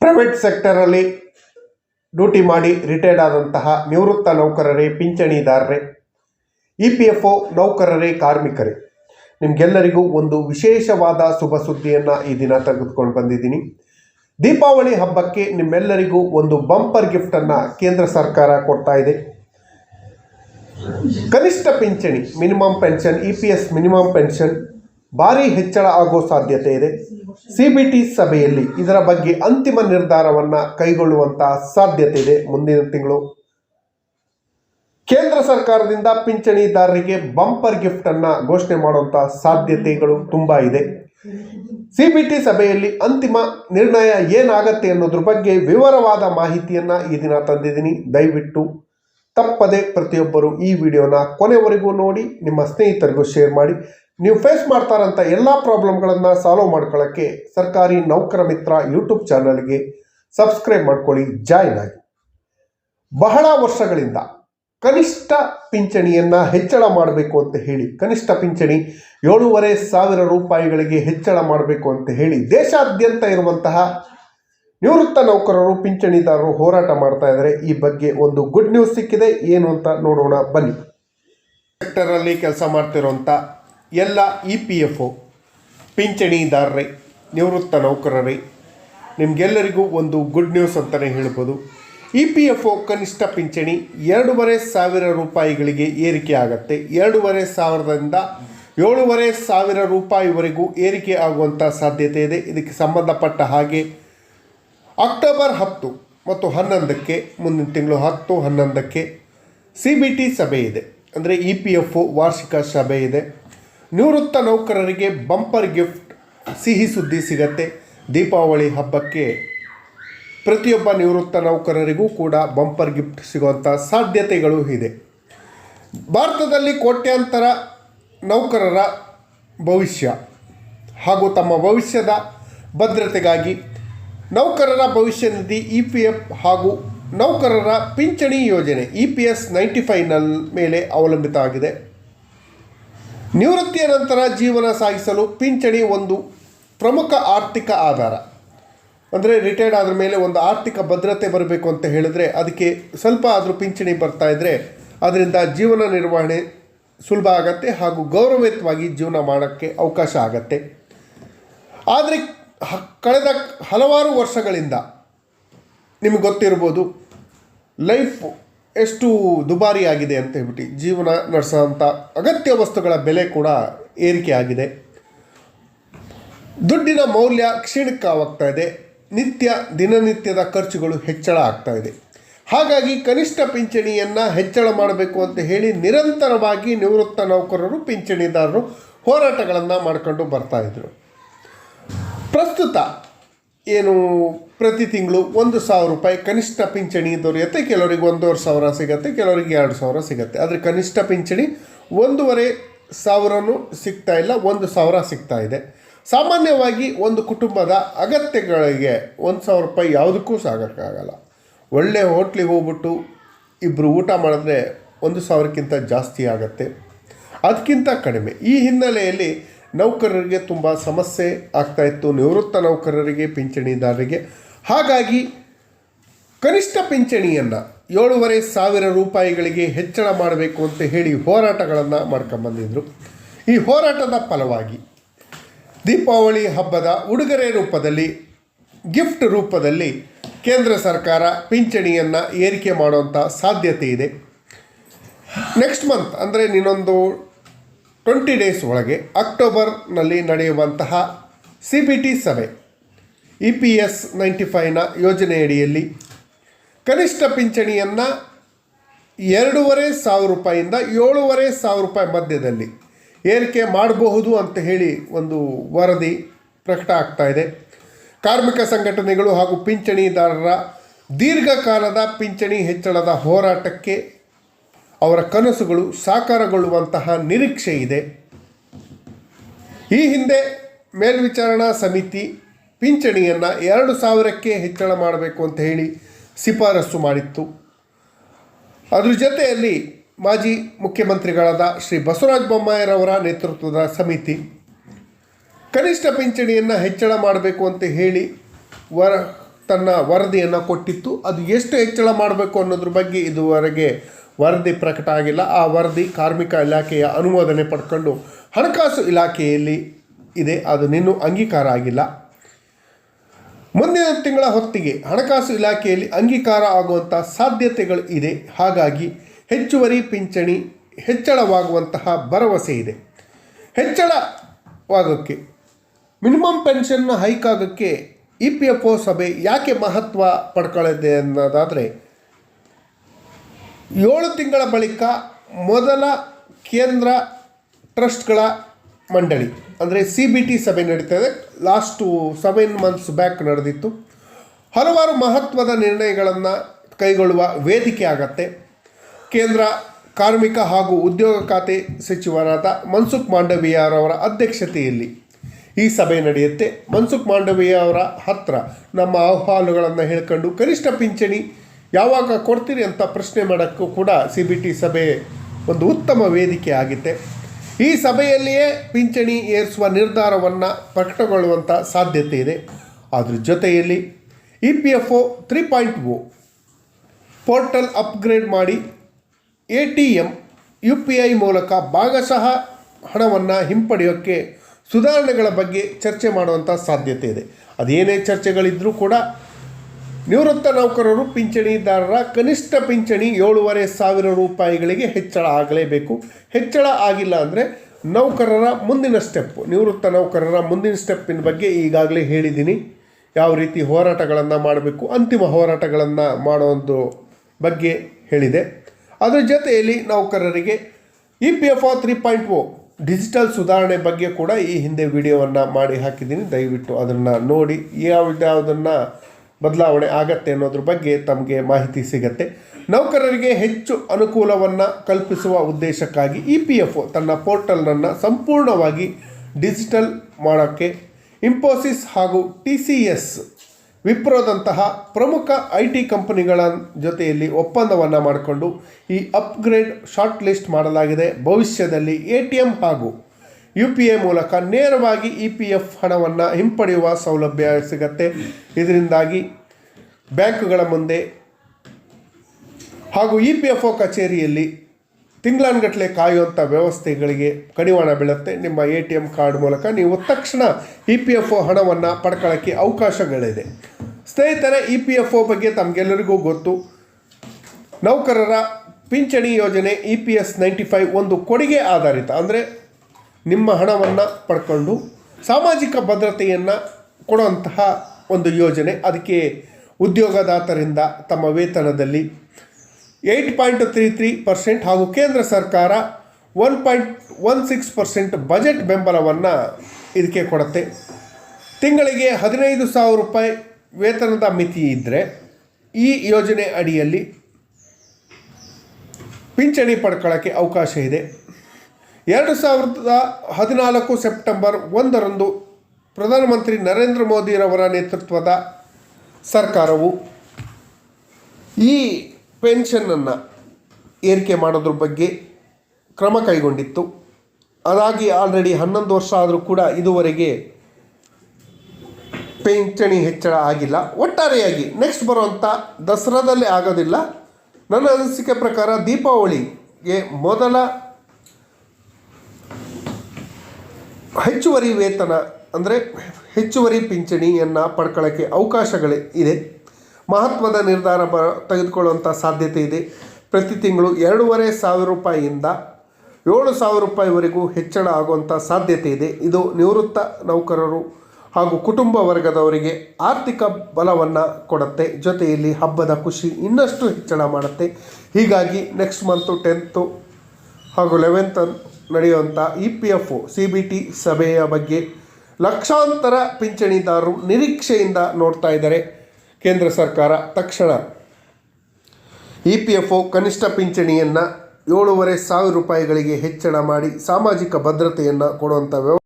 Private ಸೆಕ್ಟರಲ್ಲಿ duty ಮಾಡಿ retired ಆದಂತಹ ನಿವೃತ್ತ ನೌಕರರೇ, ಪಿಂಚಣಿದಾರರೇ, ಇ ಪಿ ಎಫ್ ಒ ನೌಕರರೇ, ಕಾರ್ಮಿಕರೇ. ನಿಮಗೆಲ್ಲರಿಗೂ ಒಂದು ವಿಶೇಷವಾದ ಶುಭ ಸುದ್ದಿಯನ್ನು ಈ ದಿನ ತೆಗೆದುಕೊಂಡು ಬಂದಿದ್ದೀನಿ. ದೀಪಾವಳಿ ಹಬ್ಬಕ್ಕೆ ನಿಮ್ಮೆಲ್ಲರಿಗೂ ಒಂದು ಬಂಪರ್ ಗಿಫ್ಟನ್ನು ಕೇಂದ್ರ ಸರ್ಕಾರ ಕೊಡ್ತಾ ಇದೆ. ಕನಿಷ್ಠ ಪಿಂಚಣಿ, minimum pension, E P S minimum pension ಭಾರೀ ಹೆಚ್ಚಳ ಆಗೋ ಸಾಧ್ಯತೆ ಇದೆ. ಸಿ ಬಿ ಟಿ ಸಭೆಯಲ್ಲಿ ಇದರ ಬಗ್ಗೆ ಅಂತಿಮ ನಿರ್ಧಾರವನ್ನು ಕೈಗೊಳ್ಳುವಂತಹ ಸಾಧ್ಯತೆ ಇದೆ ಮುಂದಿನ ತಿಂಗಳು. ಕೇಂದ್ರ ಸರ್ಕಾರದಿಂದ ಪಿಂಚಣಿದಾರರಿಗೆ ಬಂಪರ್ ಗಿಫ್ಟ್ ಅನ್ನ ಘೋಷಣೆ ಮಾಡುವಂತಹ ಸಾಧ್ಯತೆಗಳು ತುಂಬಾ ಇದೆ. ಸಿಬಿಟಿ ಸಭೆಯಲ್ಲಿ ಅಂತಿಮ ನಿರ್ಣಯ ಏನಾಗತ್ತೆ ಅನ್ನೋದ್ರ ಬಗ್ಗೆ ವಿವರವಾದ ಮಾಹಿತಿಯನ್ನ ಈ ದಿನ ತಂದಿದ್ದೀನಿ. ದಯವಿಟ್ಟು ತಪ್ಪದೆ ಪ್ರತಿಯೊಬ್ಬರು ಈ ವಿಡಿಯೋನ ಕೊನೆವರೆಗೂ ನೋಡಿ, ನಿಮ್ಮ ಸ್ನೇಹಿತರಿಗೂ ಶೇರ್ ಮಾಡಿ. ನೀವು ಫೇಸ್ ಮಾಡ್ತಾರಂಥ ಎಲ್ಲ ಪ್ರಾಬ್ಲಮ್ಗಳನ್ನು ಸಾಲ್ವ್ ಮಾಡ್ಕೊಳ್ಳೋಕ್ಕೆ ಸರ್ಕಾರಿ ನೌಕರ ಮಿತ್ರ ಯೂಟ್ಯೂಬ್ ಚಾನಲ್ಗೆ ಸಬ್ಸ್ಕ್ರೈಬ್ ಮಾಡ್ಕೊಳ್ಳಿ. ಜಾಯ್ನ್ ಆಗಿ. ಬಹಳ ವರ್ಷಗಳಿಂದ ಕನಿಷ್ಠ ಪಿಂಚಣಿಯನ್ನು ಹೆಚ್ಚಳ ಮಾಡಬೇಕು ಅಂತ ಹೇಳಿ, ಕನಿಷ್ಠ ಪಿಂಚಣಿ ಏಳೂವರೆ ಸಾವಿರ ರೂಪಾಯಿಗಳಿಗೆ ಹೆಚ್ಚಳ ಮಾಡಬೇಕು ಅಂತ ಹೇಳಿ, ದೇಶಾದ್ಯಂತ ಇರುವಂತಹ ನಿವೃತ್ತ ನೌಕರರು, ಪಿಂಚಣಿದಾರರು ಹೋರಾಟ ಮಾಡ್ತಾ ಇದ್ದಾರೆ. ಈ ಬಗ್ಗೆ ಒಂದು ಗುಡ್ ನ್ಯೂಸ್ ಸಿಕ್ಕಿದೆ. ಏನು ಅಂತ ನೋಡೋಣ. ಬನ್ನಿ. ಸೆಕ್ಟರಲ್ಲಿ ಕೆಲಸ ಮಾಡ್ತಿರೋಂಥ ಎಲ್ಲ ಇ ಪಿ ಎಫ್ ಒ ಪಿಂಚಣಿದಾರರೇ, ನಿವೃತ್ತ ನೌಕರರೇ, ನಿಮಗೆಲ್ಲರಿಗೂ ಒಂದು ಗುಡ್ ನ್ಯೂಸ್ ಅಂತಲೇ ಹೇಳ್ಬೋದು. ಇ ಪಿ ಎಫ್ ಒ ಕನಿಷ್ಠ ಪಿಂಚಣಿ ಎರಡೂವರೆ ಸಾವಿರ ರೂಪಾಯಿಗಳಿಗೆ ಏರಿಕೆ ಆಗುತ್ತೆ. ಎರಡೂವರೆ ಸಾವಿರದಿಂದ ಏಳೂವರೆ ಸಾವಿರ ರೂಪಾಯಿವರೆಗೂ ಏರಿಕೆ ಆಗುವಂಥ ಸಾಧ್ಯತೆ ಇದೆ. ಇದಕ್ಕೆ ಸಂಬಂಧಪಟ್ಟ ಹಾಗೆ ಅಕ್ಟೋಬರ್ ಹತ್ತು ಮತ್ತು ಹನ್ನೊಂದಕ್ಕೆ, ಮುಂದಿನ ತಿಂಗಳು ಹತ್ತು, ಹನ್ನೊಂದಕ್ಕೆ ಸಿ ಬಿ ಟಿ ಸಭೆ ಇದೆ. ಅಂದರೆ ಇ ಪಿ ಎಫ್ ಒ ವಾರ್ಷಿಕ ಸಭೆ ಇದೆ. ನಿವೃತ್ತ ನೌಕರರಿಗೆ ಬಂಪರ್ ಗಿಫ್ಟ್, ಸಿಹಿ ಸುದ್ದಿ ಸಿಗತ್ತೆ. ದೀಪಾವಳಿ ಹಬ್ಬಕ್ಕೆ ಪ್ರತಿಯೊಬ್ಬ ನಿವೃತ್ತ ನೌಕರರಿಗೂ ಕೂಡ ಬಂಪರ್ ಗಿಫ್ಟ್ ಸಿಗುವಂಥ ಸಾಧ್ಯತೆಗಳು ಇದೆ. ಭಾರತದಲ್ಲಿ ಕೋಟ್ಯಾಂತರ ನೌಕರರ ಭವಿಷ್ಯ ಹಾಗೂ ತಮ್ಮ ಭವಿಷ್ಯದ ಭದ್ರತೆಗಾಗಿ ನೌಕರರ ಭವಿಷ್ಯ ನಿಧಿ ಇ ಪಿ ಎಫ್ ಹಾಗೂ ನೌಕರರ ಪಿಂಚಣಿ ಯೋಜನೆ ಇ ಪಿ ಎಸ್ ನೈಂಟಿ ಫೈವ್ನ ಮೇಲೆ ಅವಲಂಬಿತ ಆಗಿದೆ ನಿವೃತ್ತಿಯ ನಂತರ ಜೀವನ ಸಾಗಿಸಲು ಪಿಂಚಣಿ ಒಂದು ಪ್ರಮುಖ ಆರ್ಥಿಕ ಆಧಾರ. ಅಂದರೆ ರಿಟೈರ್ಡ್ ಆದ ಮೇಲೆ ಒಂದು ಆರ್ಥಿಕ ಭದ್ರತೆ ಬರಬೇಕು ಅಂತ ಹೇಳಿದ್ರೆ ಅದಕ್ಕೆ ಸ್ವಲ್ಪ ಆದರೂ ಪಿಂಚಣಿ ಬರ್ತಾ ಇದ್ದರೆ ಅದರಿಂದ ಜೀವನ ನಿರ್ವಹಣೆ ಸುಲಭ ಆಗತ್ತೆ ಹಾಗೂ ಗೌರವಯುತವಾಗಿ ಜೀವನ ಮಾಡೋಕ್ಕೆ ಅವಕಾಶ ಆಗತ್ತೆ. ಆದರೆ ಕಳೆದ ಹಲವಾರು ವರ್ಷಗಳಿಂದ ನಿಮಗೆ ಗೊತ್ತಿರ್ಬೋದು ಲೈಫ್ ಎಷ್ಟು ದುಬಾರಿಯಾಗಿದೆ ಅಂತ ಹೇಳ್ಬಿಟ್ಟು ಜೀವನ ನಡೆಸೋಂಥ ಅಗತ್ಯ ವಸ್ತುಗಳ ಬೆಲೆ ಕೂಡ ಏರಿಕೆ ಆಗಿದೆ. ದುಡ್ಡಿನ ಮೌಲ್ಯ ಕ್ಷೀಣಕ್ಕಾಗ್ತಾ ಇದೆ. ನಿತ್ಯ ದಿನನಿತ್ಯದ ಖರ್ಚುಗಳು ಹೆಚ್ಚಳ ಆಗ್ತಾ ಇದೆ. ಹಾಗಾಗಿ ಕನಿಷ್ಠ ಪಿಂಚಣಿಯನ್ನು ಹೆಚ್ಚಳ ಮಾಡಬೇಕು ಅಂತ ಹೇಳಿ ನಿರಂತರವಾಗಿ ನಿವೃತ್ತ ನೌಕರರು, ಪಿಂಚಣಿದಾರರು ಹೋರಾಟಗಳನ್ನು ಮಾಡ್ಕೊಂಡು ಬರ್ತಾ ಇದ್ರು. ಪ್ರಸ್ತುತ ಏನು ಪ್ರತಿ ತಿಂಗಳು ಒಂದು ಸಾವಿರ ರೂಪಾಯಿ ಕನಿಷ್ಠ ಪಿಂಚಣಿ ದೊರೆಯುತ್ತೆ. ಕೆಲವರಿಗೆ ಒಂದೂವರೆ ಸಾವಿರ ಸಿಗುತ್ತೆ, ಕೆಲವರಿಗೆ ಎರಡು ಸಾವಿರ ಸಿಗುತ್ತೆ. ಆದರೆ ಕನಿಷ್ಠ ಪಿಂಚಣಿ ಒಂದೂವರೆ ಸಾವಿರನೂ ಸಿಗ್ತಾ ಇಲ್ಲ, ಒಂದು ಸಾವಿರ ಸಿಗ್ತಾ ಇದೆ. ಸಾಮಾನ್ಯವಾಗಿ ಒಂದು ಕುಟುಂಬದ ಅಗತ್ಯಗಳಿಗೆ ಒಂದು ಸಾವಿರ ರೂಪಾಯಿ ಯಾವುದಕ್ಕೂ ಸಾಗೋಕ್ಕಾಗಲ್ಲ ಒಳ್ಳೆ ಹೋಟ್ಲಿಗೆ ಹೋಗ್ಬಿಟ್ಟು ಇಬ್ಬರು ಊಟ ಮಾಡಿದ್ರೆ ಒಂದು ಸಾವಿರಕ್ಕಿಂತ ಜಾಸ್ತಿ ಆಗುತ್ತೆ. ಅದಕ್ಕಿಂತ ಕಡಿಮೆ. ಈ ಹಿನ್ನೆಲೆಯಲ್ಲಿ ನೌಕರರಿಗೆ ತುಂಬ ಸಮಸ್ಯೆ ಆಗ್ತಾ ಇತ್ತು. ನಿವೃತ್ತ ನೌಕರರಿಗೆ ಪಿಂಚಣಿದಾರರಿಗೆ ಹಾಗಾಗಿ ಕನಿಷ್ಠ ಪಿಂಚಣಿಯನ್ನು ಏಳೂವರೆ ಸಾವಿರ ರೂಪಾಯಿಗಳಿಗೆ ಹೆಚ್ಚಳ ಮಾಡಬೇಕು ಅಂತ ಹೇಳಿ ಹೋರಾಟಗಳನ್ನು ಮಾಡ್ಕೊಂಬಂದಿದ್ರು ಈ ಹೋರಾಟದ ಫಲವಾಗಿ ದೀಪಾವಳಿ ಹಬ್ಬದ ಉಡುಗೊರೆ ರೂಪದಲ್ಲಿ, ಗಿಫ್ಟ್ ರೂಪದಲ್ಲಿ ಕೇಂದ್ರ ಸರ್ಕಾರ ಪಿಂಚಣಿಯನ್ನು ಏರಿಕೆ ಮಾಡುವಂಥ ಸಾಧ್ಯತೆ ಇದೆ. ನೆಕ್ಸ್ಟ್ ಮಂತ್ ಅಂದರೆ ಇನ್ನೊಂದು ಟ್ವೆಂಟಿ ಡೇಸ್ ಒಳಗೆ ಅಕ್ಟೋಬರ್ನಲ್ಲಿ ನಡೆಯುವಂತಹ ಸಿ ಬಿ ಟಿ ಸಭೆ, ಇ ಪಿ ಎಸ್ ನೈಂಟಿ ಫೈವ್ನ ಯೋಜನೆಯಡಿಯಲ್ಲಿ ಕನಿಷ್ಠ ಪಿಂಚಣಿಯನ್ನು ಎರಡೂವರೆ ಸಾವಿರ ರೂಪಾಯಿಂದ ಏಳೂವರೆ ಸಾವಿರ ರೂಪಾಯಿ ಮಧ್ಯದಲ್ಲಿ ಏರಿಕೆ ಮಾಡಬಹುದು ಅಂತ ಹೇಳಿ ಒಂದು ವರದಿ ಪ್ರಕಟ ಆಗ್ತಾ ಇದೆ. ಕಾರ್ಮಿಕ ಸಂಘಟನೆಗಳು ಹಾಗೂ ಪಿಂಚಣಿದಾರರ ದೀರ್ಘಕಾಲದ ಪಿಂಚಣಿ ಹೆಚ್ಚಳದ ಹೋರಾಟಕ್ಕೆ ಅವರ ಕನಸುಗಳು ಸಾಕಾರಗೊಳ್ಳುವಂತಹ ನಿರೀಕ್ಷೆ ಇದೆ. ಈ ಹಿಂದೆ ಮೇಲ್ವಿಚಾರಣಾ ಸಮಿತಿ ಪಿಂಚಣಿಯನ್ನು ಎರಡು ಸಾವಿರಕ್ಕೆ ಹೆಚ್ಚಳ ಮಾಡಬೇಕು ಅಂತ ಹೇಳಿ ಶಿಫಾರಸು ಮಾಡಿತ್ತು. ಅದ್ರ ಜೊತೆಯಲ್ಲಿ ಮಾಜಿ ಮುಖ್ಯಮಂತ್ರಿಗಳಾದ ಶ್ರೀ ಬಸವರಾಜ ಬೊಮ್ಮಾಯಿರವರ ನೇತೃತ್ವದ ಸಮಿತಿ ಕನಿಷ್ಠ ಪಿಂಚಣಿಯನ್ನು ಹೆಚ್ಚಳ ಮಾಡಬೇಕು ಅಂತ ಹೇಳಿ ವರ, ತನ್ನ ವರದಿಯನ್ನು ಕೊಟ್ಟಿತ್ತು. ಅದು ಎಷ್ಟು ಹೆಚ್ಚಳ ಮಾಡಬೇಕು ಅನ್ನೋದ್ರ ಬಗ್ಗೆ ಇದುವರೆಗೆ ವರದಿ ಪ್ರಕಟ ಆಗಿಲ್ಲ. ಆ ವರದಿ ಕಾರ್ಮಿಕ ಇಲಾಖೆಯ ಅನುಮೋದನೆ ಪಡ್ಕೊಂಡು ಹಣಕಾಸು ಇಲಾಖೆಯಲ್ಲಿ ಇದೆ. ಅದು ಇನ್ನೂ ಅಂಗೀಕಾರ ಆಗಿಲ್ಲ. ಮುಂದಿನ ತಿಂಗಳ ಹೊತ್ತಿಗೆ ಹಣಕಾಸು ಇಲಾಖೆಯಲ್ಲಿ ಅಂಗೀಕಾರ ಆಗುವಂಥ ಸಾಧ್ಯತೆಗಳು ಇದೆ. ಹಾಗಾಗಿ ಹೆಚ್ಚುವರಿ ಪಿಂಚಣಿ, ಹೆಚ್ಚಳವಾಗುವಂತಹ ಭರವಸೆ ಇದೆ. ಹೆಚ್ಚಳವಾಗೋಕ್ಕೆ, ಮಿನಿಮಮ್ ಪೆನ್ಷನ್ ಹೈಕ್ ಆಗೋಕ್ಕೆ ಇ ಪಿ ಎಫ್ ಒ ಸಭೆ ಯಾಕೆ ಮಹತ್ವ ಪಡ್ಕೊಳ್ಳಿದೆ ಅನ್ನೋದಾದರೆ ಏಳು ತಿಂಗಳ ಬಳಿಕ ಮೊದಲ ಕೇಂದ್ರ ಟ್ರಸ್ಟ್ಗಳ ಮಂಡಳಿ, ಅಂದರೆ ಸಿ ಬಿ ಟಿ ಸಭೆ ನಡೀತಾ ಇದೆ. ಲಾಸ್ಟು ಸೆವೆನ್ ಮಂತ್ಸ್ ಬ್ಯಾಕ್ ನಡೆದಿತ್ತು. ಹಲವಾರು ಮಹತ್ವದ ನಿರ್ಣಯಗಳನ್ನು ಕೈಗೊಳ್ಳುವ ವೇದಿಕೆ ಆಗತ್ತೆ. ಕೇಂದ್ರ ಕಾರ್ಮಿಕ ಹಾಗೂ ಉದ್ಯೋಗ ಖಾತೆ ಸಚಿವರಾದ ಮನ್ಸುಖ್ ಮಾಂಡವಿಯಾರವರ ಅಧ್ಯಕ್ಷತೆಯಲ್ಲಿ ಈ ಸಭೆ ನಡೆಯುತ್ತೆ. ಮನ್ಸುಖ್ ಮಾಂಡವೀಯ ಅವರ ಹತ್ರ ನಮ್ಮ ಅಹವಾಲುಗಳನ್ನು ಹೇಳ್ಕೊಂಡು ಕನಿಷ್ಠ ಪಿಂಚಣಿ ಯಾವಾಗ ಕೊಡ್ತೀರಿ ಅಂತ ಪ್ರಶ್ನೆ ಮಾಡೋಕ್ಕೂ ಕೂಡ ಸಿ ಬಿ ಟಿ ಸಭೆ ಒಂದು ಉತ್ತಮ ವೇದಿಕೆ ಆಗಿದೆ ಈ ಸಭೆಯಲ್ಲಿಯೇ ಪಿಂಚಣಿ ಏರಿಸುವ ನಿರ್ಧಾರವನ್ನು ಪ್ರಕಟಗೊಳ್ಳುವಂಥ ಸಾಧ್ಯತೆ ಇದೆ. ಅದ್ರ ಜೊತೆಯಲ್ಲಿ E P F O three point O portal upgrade ಮಾಡಿ A T M U P I ಮೂಲಕ ಭಾಗಶಃ ಹಣವನ್ನು ಹಿಂಪಡೆಯೋಕ್ಕೆ ಸುಧಾರಣೆಗಳ ಬಗ್ಗೆ ಚರ್ಚೆ ಮಾಡುವಂಥ ಸಾಧ್ಯತೆ ಇದೆ. ಅದೇನೇ ಚರ್ಚೆಗಳಿದ್ದರೂ ಕೂಡ ನಿವೃತ್ತ ನೌಕರರು ಪಿಂಚಣಿದಾರರ ಕನಿಷ್ಠ ಪಿಂಚಣಿ ಏಳೂವರೆ ಸಾವಿರ ರೂಪಾಯಿಗಳಿಗೆ ಹೆಚ್ಚಳ ಆಗಲೇಬೇಕು. ಹೆಚ್ಚಳ ಆಗಿಲ್ಲ ಅಂದರೆ ನೌಕರರ ಮುಂದಿನ ಸ್ಟೆಪ್ ನಿವೃತ್ತ ನೌಕರರ ಮುಂದಿನ ಸ್ಟೆಪ್ಪಿನ ಬಗ್ಗೆ ಈಗಾಗಲೇ ಹೇಳಿದ್ದೀನಿ. ಯಾವ ರೀತಿ ಹೋರಾಟಗಳನ್ನು ಮಾಡಬೇಕು, ಅಂತಿಮ ಹೋರಾಟಗಳನ್ನು ಮಾಡೋದು ಬಗ್ಗೆ ಹೇಳಿದೆ. ಅದರ ಜೊತೆಯಲ್ಲಿ ನೌಕರರಿಗೆ E P F O three point O digital ಸುಧಾರಣೆ ಬಗ್ಗೆ ಕೂಡ ಈ ಹಿಂದೆ ವಿಡಿಯೋವನ್ನು ಮಾಡಿ ಹಾಕಿದ್ದೀನಿ. ದಯವಿಟ್ಟು ಅದನ್ನು ನೋಡಿ ಯಾವುದ್ಯಾವುದನ್ನು ಬದಲಾವಣೆ ಆಗತ್ತೆ ಅನ್ನೋದ್ರ ಬಗ್ಗೆ ತಮಗೆ ಮಾಹಿತಿ ಸಿಗತ್ತೆ. ನೌಕರರಿಗೆ ಹೆಚ್ಚು ಅನುಕೂಲವನ್ನು ಕಲ್ಪಿಸುವ ಉದ್ದೇಶಕ್ಕಾಗಿ ಇ ಪಿ ಎಫ್ ತನ್ನ ಪೋರ್ಟಲ್ನನ್ನು ಸಂಪೂರ್ಣವಾಗಿ ಡಿಜಿಟಲ್ ಮಾಡೋಕ್ಕೆ ಇಂಫೋಸಿಸ್ ಹಾಗೂ ಟಿ ಸಿ ಎಸ್ ವಿಪ್ರೋದಂತಹ ಪ್ರಮುಖ ಐ ಟಿ ಕಂಪನಿಗಳ ಜೊತೆಯಲ್ಲಿ ಒಪ್ಪಂದವನ್ನು ಮಾಡಿಕೊಂಡು ಈ ಅಪ್ಗ್ರೇಡ್ ಶಾರ್ಟ್ ಲಿಸ್ಟ್ ಮಾಡಲಾಗಿದೆ. ಭವಿಷ್ಯದಲ್ಲಿ ಎ ಟಿ ಎಂ ಹಾಗೂ ಯು ಪಿ ಐ ಮೂಲಕ ನೇರವಾಗಿ ಇ ಪಿ ಎಫ್ ಹಣವನ್ನು ಹಿಂಪಡೆಯುವ ಸೌಲಭ್ಯ ಸಿಗತ್ತೆ. ಇದರಿಂದಾಗಿ ಬ್ಯಾಂಕ್ಗಳ ಮುಂದೆ ಹಾಗೂ ಇ ಪಿ ಎಫ್ ಒ ಕಚೇರಿಯಲ್ಲಿ ತಿಂಗಳಾನ್ಗಟ್ಟಲೆ ಕಾಯುವಂಥ ವ್ಯವಸ್ಥೆಗಳಿಗೆ ಕಡಿವಾಣ ಬೀಳುತ್ತೆ. ನಿಮ್ಮ ಎ ಟಿ ಎಂ ಕಾರ್ಡ್ ಮೂಲಕ ನೀವು ತಕ್ಷಣ ಇ ಪಿ ಎಫ್ ಒ ಹಣವನ್ನು ಪಡ್ಕೊಳ್ಳೋಕ್ಕೆ ಅವಕಾಶಗಳಿದೆ. ಸ್ನೇಹಿತರೆ, ಇ ಪಿ ಎಫ್ ಒ ಬಗ್ಗೆ ತಮಗೆಲ್ಲರಿಗೂ ಗೊತ್ತು. ನೌಕರರ ಪಿಂಚಣಿ ಯೋಜನೆ E P S ninety five ಒಂದು ಕೊಡುಗೆ ಆಧಾರಿತ. ಅಂದರೆ ನಿಮ್ಮ ಹಣವನ್ನು ಪಡ್ಕೊಂಡು ಸಾಮಾಜಿಕ ಭದ್ರತೆಯನ್ನು ಕೊಡುವಂತಹ ಒಂದು ಯೋಜನೆ. ಅದಕ್ಕೆ ಉದ್ಯೋಗದಾತರಿಂದ ತಮ್ಮ ವೇತನದಲ್ಲಿ eight point three three percent ಹಾಗೂ ಕೇಂದ್ರ ಸರ್ಕಾರ one point one six percent budget ಬೆಂಬಲವನ್ನು ಇದಕ್ಕೆ ಕೊಡುತ್ತೆ. ತಿಂಗಳಿಗೆ ಹದಿನೈದು ಸಾವಿರ ರೂಪಾಯಿ ವೇತನದ ಮಿತಿ ಇದ್ದರೆ ಈ ಯೋಜನೆ ಅಡಿಯಲ್ಲಿ ಪಿಂಚಣಿ ಪಡ್ಕೊಳ್ಳೋಕ್ಕೆ ಅವಕಾಶ ಇದೆ. ಎರಡು ಸಾವಿರದ ಹದಿನಾಲ್ಕು ಸೆಪ್ಟೆಂಬರ್ ಒಂದರಂದು ಪ್ರಧಾನಮಂತ್ರಿ ನರೇಂದ್ರ ಮೋದಿರವರ ನೇತೃತ್ವದ ಸರ್ಕಾರವು ಈ ಪೆನ್ಷನನ್ನು ಏರಿಕೆ ಮಾಡೋದ್ರ ಬಗ್ಗೆ ಕ್ರಮ ಕೈಗೊಂಡಿತ್ತು. ಅದಾಗಿ ಆಲ್ರೆಡಿ ಹನ್ನೊಂದು ವರ್ಷ ಆದರೂ ಕೂಡ ಇದುವರೆಗೆ ಪಿಂಚಣಿ ಹೆಚ್ಚಳ ಆಗಿಲ್ಲ. ಒಟ್ಟಾರೆಯಾಗಿ ನೆಕ್ಸ್ಟ್ ಬರುವಂಥ ದಸರಾದಲ್ಲಿ ಆಗೋದಿಲ್ಲ. ನನ್ನ ಅನಿಸಿಕೆ ಪ್ರಕಾರ ದೀಪಾವಳಿಗೆ ಮೊದಲ ಹೆಚ್ಚುವರಿ ವೇತನ ಅಂದರೆ ಹೆಚ್ಚುವರಿ ಪಿಂಚಣಿಯನ್ನು ಪಡ್ಕೊಳ್ಳೋಕ್ಕೆ ಅವಕಾಶಗಳೇ ಇದೆ. ಮಹತ್ವದ ನಿರ್ಧಾರ ಬ ತೆಗೆದುಕೊಳ್ಳುವಂಥ ಸಾಧ್ಯತೆ ಇದೆ. ಪ್ರತಿ ತಿಂಗಳು ಎರಡೂವರೆ ಸಾವಿರ ರೂಪಾಯಿಯಿಂದ ಏಳು ಸಾವಿರ ರೂಪಾಯಿವರೆಗೂ ಹೆಚ್ಚಳ ಆಗುವಂಥ ಸಾಧ್ಯತೆ ಇದೆ. ಇದು ನಿವೃತ್ತ ನೌಕರರು ಹಾಗೂ ಕುಟುಂಬ ವರ್ಗದವರಿಗೆ ಆರ್ಥಿಕ ಬಲವನ್ನು ಕೊಡುತ್ತೆ. ಜೊತೆಯಲ್ಲಿ ಹಬ್ಬದ ಖುಷಿ ಇನ್ನಷ್ಟು ಹೆಚ್ಚಳ ಮಾಡುತ್ತೆ. ಹೀಗಾಗಿ ನೆಕ್ಸ್ಟ್ ಮಂತು ಟೆಂತು ಹಾಗೂ ಲೆವೆಂತ್ ನಡೆಯುವಂಥ E P F O, C B T ಸಭೆಯ ಬಗ್ಗೆ ಲಕ್ಷಾಂತರ ಪಿಂಚಣಿದಾರರು ನಿರೀಕ್ಷೆಯಿಂದ ನೋಡ್ತಾ ಇದ್ದಾರೆ ಕೇಂದ್ರ ಸರ್ಕಾರ. ತಕ್ಷಣ ಇ ಪಿ ಎಫ್ ಒ ಕನಿಷ್ಠ ಪಿಂಚಣಿಯನ್ನು ಏಳೂವರೆ ಸಾವಿರ ರೂಪಾಯಿಗಳಿಗೆ ಹೆಚ್ಚಳ ಮಾಡಿ ಸಾಮಾಜಿಕ ಭದ್ರತೆಯನ್ನು ಕೊಡುವಂಥ ವ್ಯವ